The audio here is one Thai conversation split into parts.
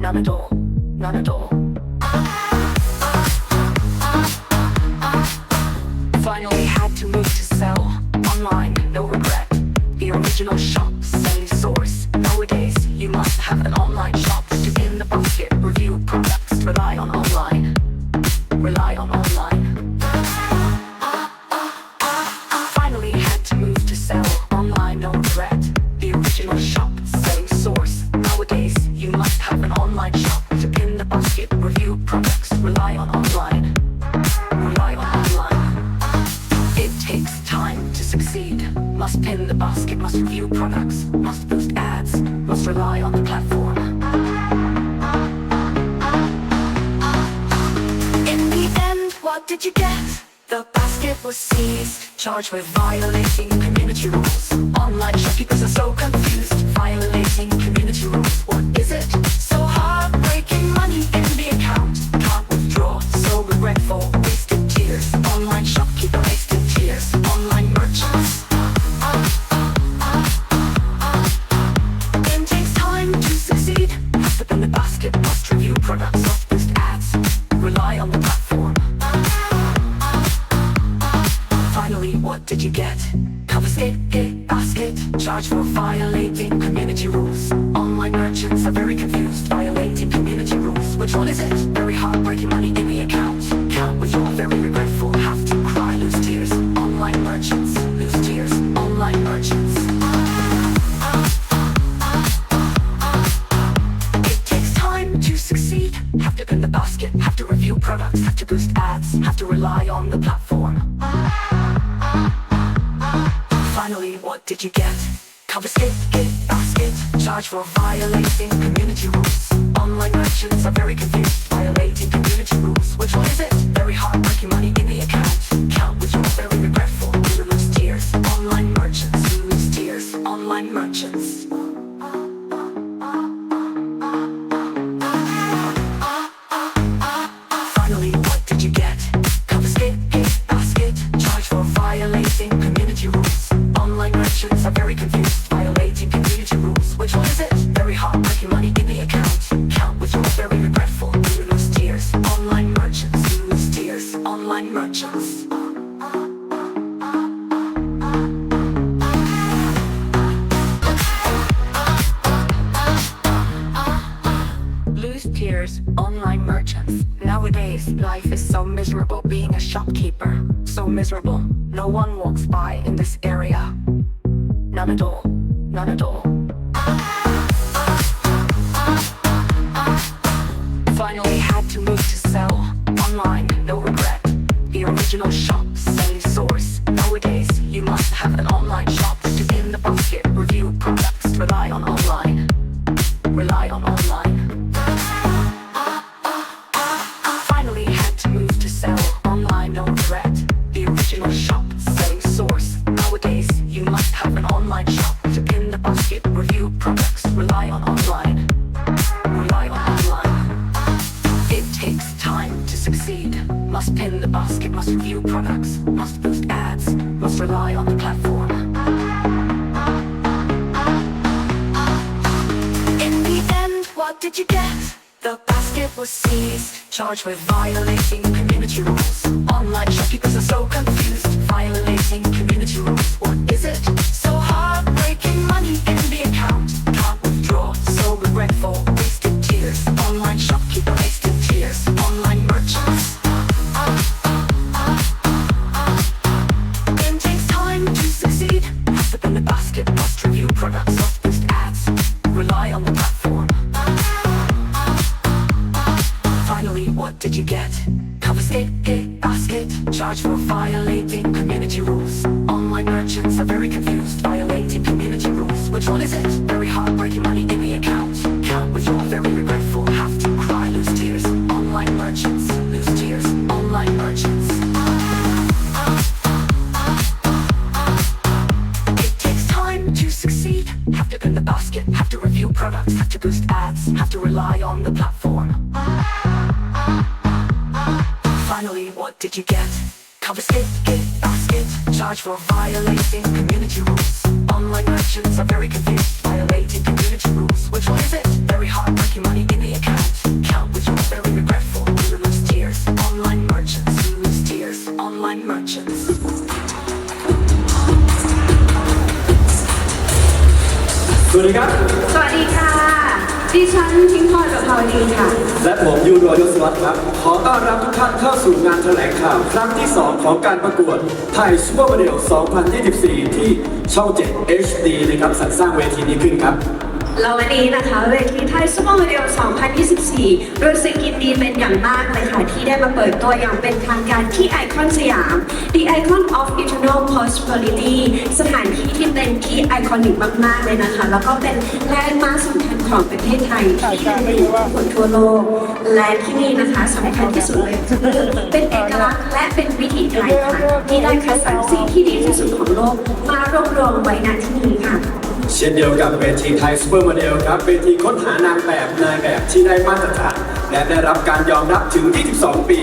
none at all, none at all. Finally had to move to sell online, no regret. The original shop. else rely on the platform. In the end, what did you get? The basket was seized, charged with violating community rules. Online shoppers are so confused, violating community rules. What is it? So heartbreaking money in the account. Charged for violating community rules. Online merchants are very confused, violating community rules. Which one is it? Very heartbreaking money in the account. Count with your very regretful, have to cry, lose tears. Online merchants, lose tears. Online merchants. It takes time to succeed. Have to in the basket, have to review products, have to boost ads, have to rely on the platform. Finally, what did you get? Confiscate, get, basket, Charge for violating community rules Online merchants are very confused Violating community rules Which one is it? Very hard working money vendors, online merchants. Nowadays, life is so miserable being a shopkeeper. So miserable. No one walks by in this area. None at all. None at all. Finally had to move to sell online, no regret. The original shop. shop. selling source. Nowadays, you must have an online shop to pin the basket, review products, rely on online. Rely on online. It takes time to succeed. Must pin the basket, must review products, must boost ads, must rely on the platform. In the end, what did you get? was seized, charged with violating community rules. Online shopkeepers are so confused, violating community rules. What is it? So gate basket Charged for violating community rules Online merchants are very confused Violating community rules Which one is it? Very heartbreaking money in the account Count with your very regretful Have to cry, lose tears Online merchants, lose tears Online merchants It takes time to succeed Have to in the basket Have to review products Have to boost ads Have to rely on the platform did you get? Confiscate, get, it. charge for violating community rules. Online merchants are very confused. ับครับขอต้อนรับทุกท่านเข้าสู่งานแถลงข่าวครั้งที่ 2 ของการประกวดไทยซูเปอร์โมเดล2024 ที่ช่อง7 HD นะครับสรรสร้างเวทีนี้ขึ้นครับแล้ววันนี้นะคะเวทีไทยซูเปอร์โมเดล2024รู้สึกยินดีเป็นอย่างมากเลยค่ะที่ได้มาเปิดตัวอย่างเป็นทางการที่ไอคอนสยาม ดีไอค h o s p a l i t y สถานที่ที่เป็นที่ไอคอนิกมากๆเลยนะคะ แล้วก็เป็นแลนด์มาร์คสำคัญของประเทศไทยที่เป็นไปคนทั่วโลก และที่นี่นะคะสำคัญที่สุดเลยคือเป็นเอกลักษณ์และเป็นวิถีไทยค่ะที่ได้คัดสรรสิ่งที่ดีที่สุดของโลกมารวบรวมไว้ณที่นี่ค่ะ เช่นเดียวกับเวทีไทยซูเปอร์โมเดลครับเวทีค้นหานางแบบนายแบบที่ได้มาตรฐานและได้รับการยอมรับถึง 22 ปี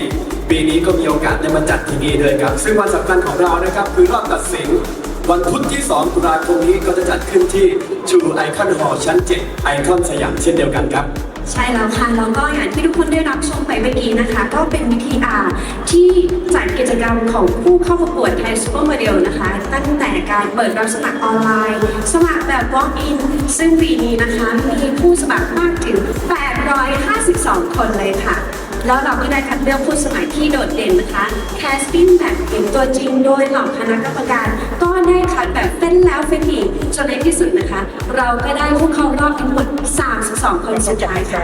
ปีนี้ก็มีโอกาสได้มาจัดที่นี่ด้วยครับ ซึ่งวันสำคัญของเรานะครับ คือรอบตัดสินวันพุธที่ 2 ตุลาคมนี้ก็จะจัดขึ้นที่ชูไอคอนหอชั้น7ไอคอนสยามเช่นเดียวกันครับ ใช่แล้วค่ะแล้วก็อย่างที่ทุกคนได้รับชมไปเมื่อกี้นะคะ ก็เป็นวิธีอาที่จัดกิจกรรมของผู้เข้าประกวดไทยซูเปอร์โมเดลนะคะ ตั้งแต่การเปิดรับสมัครออนไลน์สมัครแบบ walk in ซึ่งปีนี้นะคะมีผู้สมัครมากถึง 852 คนเลยค่ะแล้วเราก็ได้คัดเลือกผู้สมัครที่โดดเด่นนะคะแคสติ้งแบบเห็นตัวจริงโดยหล่อคณะกรรมการ ก็ได้คัดแบบเป็นแล้วเฟ็นอีกจนในที่สุดนะคะ เราก็ได้ผู้เข้ารอบทั้งหมด32คนสุดท้ายค่ะ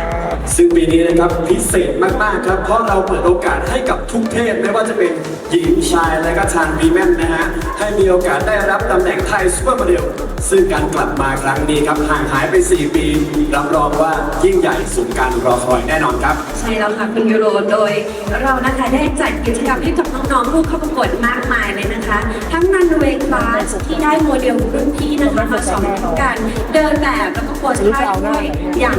ซึ่งปีนี้นะครับพิเศษมากๆครับ เพราะเราเปิดโอกาสให้กับทุกเพศไม่ว่าจะเป็นหญิงชายและก็ชายวีแมนนะฮะ ให้มีโอกาสได้รับตำแหน่งไทยซูเปอร์โมเดลซึ่งการกลับมาครั้งนี้ครับห่างหายไป 4 ปีรับรองว่ายิ่งใหญ่สมการรอคอยแน่นอนครับ ใช่แล้วค่ะคุณยูโรโดยเรานะคะได้จัดกิจกรรมให้กับน้องๆผู้เข้าประกวดมากมายเลยนะคะ ทั้งนันเวกบาสที่ได้โมเดลรุ่นพี่นะคะมาสองกันเดินแบบแล้วก็ปวดท่าด้วยอย่าง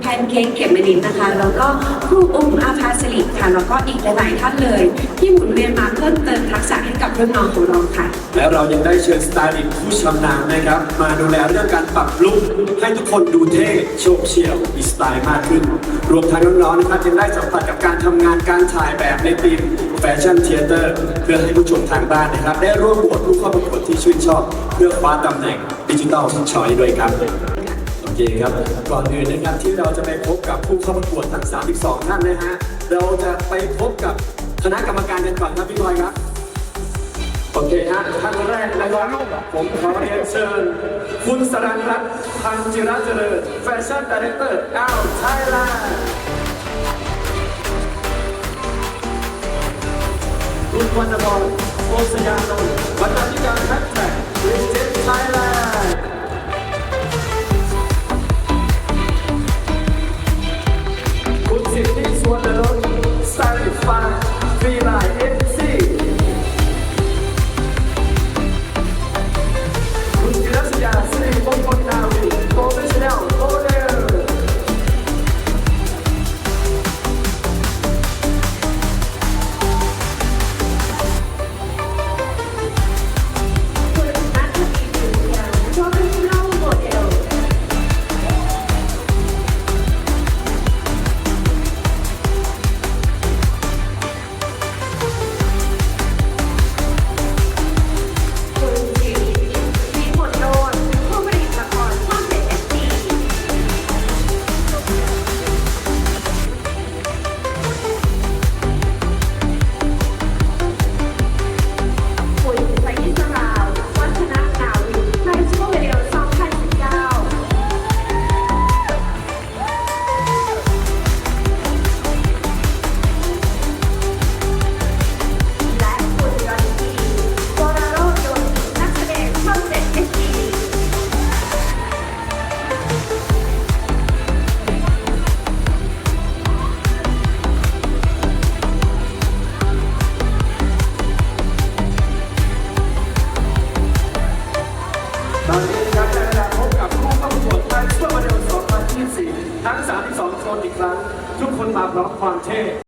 แพนเค้กเขมรินนะคะ แล้วก็ครูอุ้มอาภาสลิค่ะ แล้วก็อีกหลายๆท่านเลยที่หมุนเรียนมาเพิ่มเติมทักษะให้กับเรื่อนน้องของเราค่ะ และเรายังได้เชิญสไตลิสต์ ผู้ชำนาญนะครับ มาดูแลเรื่องการปรับลุคให้ทุกคนดูเท่โชกเชี่ยวมีสไตล์มากขึ้น รวมทั้งน้องๆนะครับยังได้สัมผัสกับการทำงานการถ่ายแบบในทีมแฟชั่นเทเตอร์เพื่อให้ผู้ชมทางบ้านนะครับ ได้ร่วมบวชผู้เข้าประกวดที่ชื่นชอบ เพื่อคว้าตำแหน่งดิจิทัลชอยด้วยครับโอเคครับก่อนอื่นนะครับที่เราจะไปพบกับผู้เข้าประกวดทั้ง32ท่านนะฮะเราจะไปพบกับคณะกรรมการกันก่อนครับพี่บอยครับ โอเคฮะท่านแรกนะครับผมขอเรียนเชิญ คุณสรันรัตน์พันจิรเจริญแฟชั่นดีเรคเตอร์อ้าวไทยแลนด์คุณวรรณบอลโอสยานนท์บรรณาธิการแฟชั่นกลิเจนไทยแลนด์